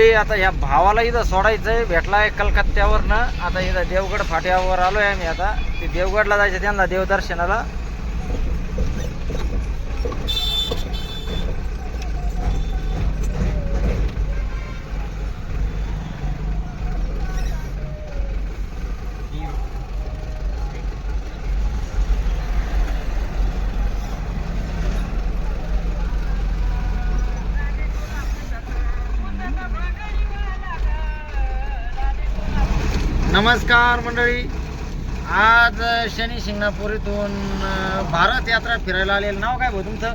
मंडळी आता ह्या भावाला इथं सोडायचंय भेटलाय कलकत्त्यावरनं. आता इथं देवगड फाट्यावर आलोय आम्ही आता. ते देवगडला जायचं त्यांना देवदर्शनाला. नमस्कार मंडळी. आज शनी शिंगणापूर इथून अं, भारत यात्रा फिरायला आलेलं. नाव काय भाऊ तुमचं?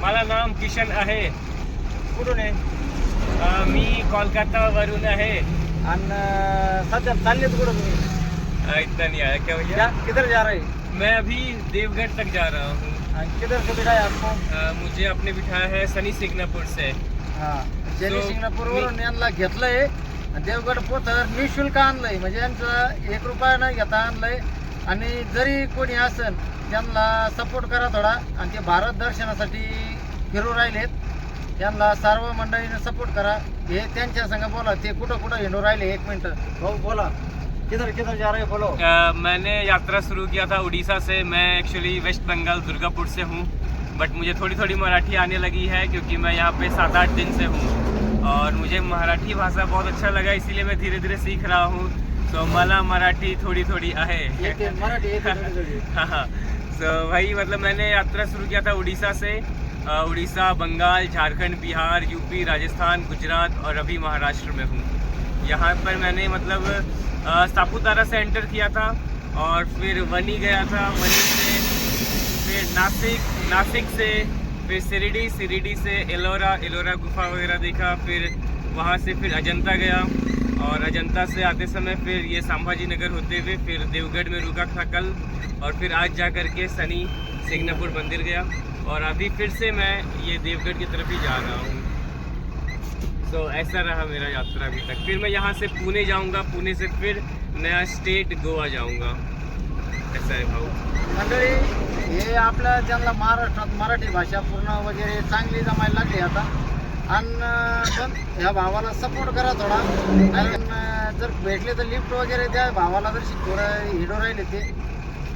मला नाम किशन आहे. कुठून आहे? अ, मी कोलकातावरून आहे. आणि सध्या चाललेत कुठं तुम्ही? अ, इतना नहीं आया क्या भैया क्या किधर जा रहे? मैं अभी देवगढ़ तक जा रहा हूँ. आणि किधर से बिठाय आपको? अ, मुझे आपने बिठाया है सनी सिग्नापुर से. हा शनी So, शिंगणापूरवरून यांना घेतलंय. देवगड पोथर निशुल्क आणलंय. म्हणजे यांचं एक रुपया न घेता आणलंय. आणि जरी कोणी असेल त्यांना सपोर्ट करा थोडा. आणि ते भारत दर्शनासाठी फिरू राहिलेत. त्यांना सर्व मंडळीने सपोर्ट करा. हे त्यांच्या संग बोला. ते कुठं कुठं हिंडू राहिले? एक मिनिट. भाऊ बोला. किधर किधर जा रहे हो बोलो? मैंने यात्रा शुरू किया था उड़ीसा से. मैं एक्चुअली वेस्ट बंगाल दुर्गापुर से हूँ. बट मुझे थोड़ी थोड़ी मराठी आने लगी है क्योंकि मैं यहाँ पे सात आठ दिन से हूँ। और मुझे मराठी भाषा बहुत अच्छा लगा इसीलिए मैं धीरे धीरे सीख रहा हूँ। तो मला मराठी थोड़ी थोड़ी आहे थोडी. हाँ हाँ। तो वही मतलब मैंने यात्रा शुरू किया था उड़ीसा से। उड़ीसा बंगाल झारखंड बिहार यूपी राजस्थान गुजरात और अभी महाराष्ट्र में हूँ। यहाँ पर मैंने मतलब सापुतारा से एंटर किया था और फिर वनी गया था। वनी से फिर नासिक नासिक से फिर सिरिडी सिरिडी से एलोरा एलोरा गुफा वगैरह देखा, फिर वहाँ से फिर अजंता गया और अजंता से आते समय फिर ये संभाजी नगर होते हुए फिर देवगढ़ में रुका था कल और फिर आज जा कर के सनी सिंगनापुर मंदिर गया और अभी फिर से मैं ये देवगढ़ की तरफ़ ही जा रहा हूँ। तो ऐसा रहा मेरा यात्रा अभी तक। फिर मैं यहाँ से पुणे जाऊँगा, पुणे से फिर नया स्टेट गोवा जाऊँगा। ऐसा भाऊ मंडळी हे आपल्या त्यांना महाराष्ट्रात मराठी भाषा पूर्ण वगैरे चांगली जमायला लागली आता आणि पण ह्या भावाला सपोर्ट करा थोडा. कारण जर भेटले तर लिफ्ट वगैरे द्या भावाला जर थोडं हिडो राहिले ते.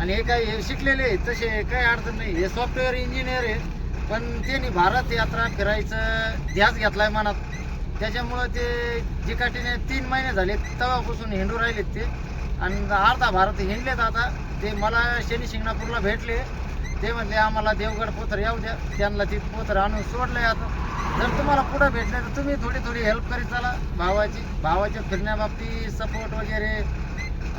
आणि हे काही हे शिकलेले तसे काही अडचण नाही. हे सॉफ्टवेअर इंजिनियर आहे पण त्यांनी भारत यात्रा फिरायचं ध्यास घेतलाय मनात. त्याच्यामुळं ते जिकाटीने तीन महिने झाले तेव्हापासून हिंडू राहिलेत ते. आणि अर्धा भारत हिंडलेत आता. ते मला शनी शिंगणापूरला भेटले. ते म्हणले आम्हाला देवगड पोथर येऊ द्या. त्यांना ती पोथर आणून सोडलंय आता. जर तुम्हाला पुढं भेटले तर तुम्ही थोडी थोडी हेल्प करीत चला. भावाची भावाच्या फिरण्याबाबतीत सपोर्ट वगैरे.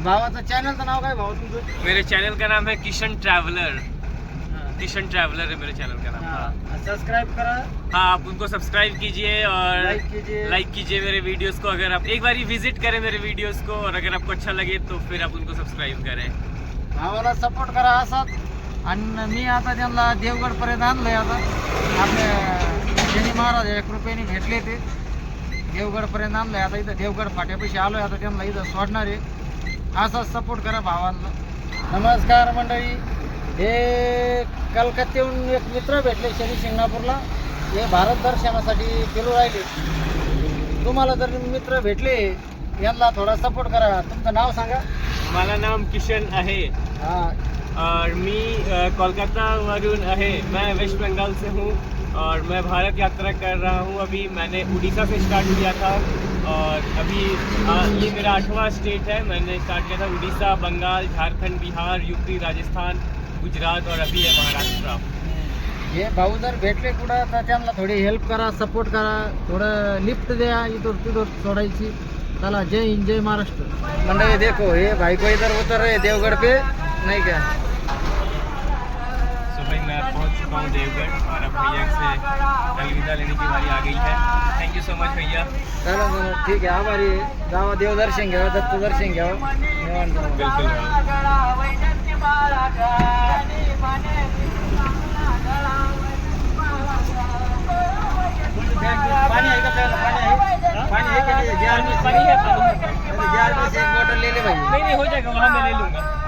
भावाचं चॅनलचं नाव काय भाऊ तुमचं मेरे चैनल का नाम है किशन ट्रैवलर किशन ट्रैवलर है मेरे चैनल का नाम. सबस्क्राईब करा. हाँ आप उनको सब्सक्राइब कीजिए और लाइक कीजिए. लाइक कीजिए मेरे वीडियोस को। अगर आप एक बार विज़िट करें मेरे वीडियोस को और अगर आपको अच्छा लगे तो फिर आप उनको सब्सक्राइब करें। भावाला सपोर्ट करा असाच. आणि मी आता त्यांना देवगडपर्यंत आणलंय आता. आपले शनी महाराज एक रुपयाने भेटले ते. देवगडपर्यंत आणलंय. आता इथं देवगड फाट्यापाशी आलोय. आता त्यांना इथं सोडणार आहे. असाच सपोर्ट करा भावांना. नमस्कार मंडळी. हे कलकत्त्याहून एक मित्र भेटले शनी शिंगणापूरला. हे भारत दर्शनासाठी फिरू राहिले. तुम्हाला जर मित्र भेटले यांना थोडा सपोर्ट करा. तुमचं नाव सांगा. मला नाम किशन आहे. और मी कोलकाता वरुण है मैं वेस्ट बंगाल से हूँ और मैं भारत यात्रा कर रहा हूँ। अभी मैंने उड़ीसा से स्टार्ट किया था और अभी अ, ये मेरा आठवां स्टेट है। मैंने स्टार्ट किया था उड़ीसा बंगाल झारखंड बिहार यूपी राजस्थान गुजरात और अभी है महाराष्ट्र। हे भाऊ जर भेटले कुठं तर त्यांना थोडी हेल्प करा सपोर्ट करा थोडं लिफ्ट द्या इथून तिथून सोडायची. चला जय हिंद जय महाराष्ट्र. मंडळी देखो हे भाई को इधर उतर रहे देवगढ़ पे. नहीं क्या? सो भाई मैं पहुँच चुका हूँ देवगढ़ और अब भैया से अलविदा लेने की बारी आ गई है। थैंक यू सो मच भैया। चला चला ठीक आहे आभारी आहे. जावा देवदर्शन घ्यावं दत्त दर्शन राहा. बिल्कुल पाणी आहे का प्यायला पाणी आहे पाणी आहे का पानी है पानी है जार में से एक बोतल ले ले भाई। नहीं नहीं हो जाएगा वहाँ मैं ले लूँगा।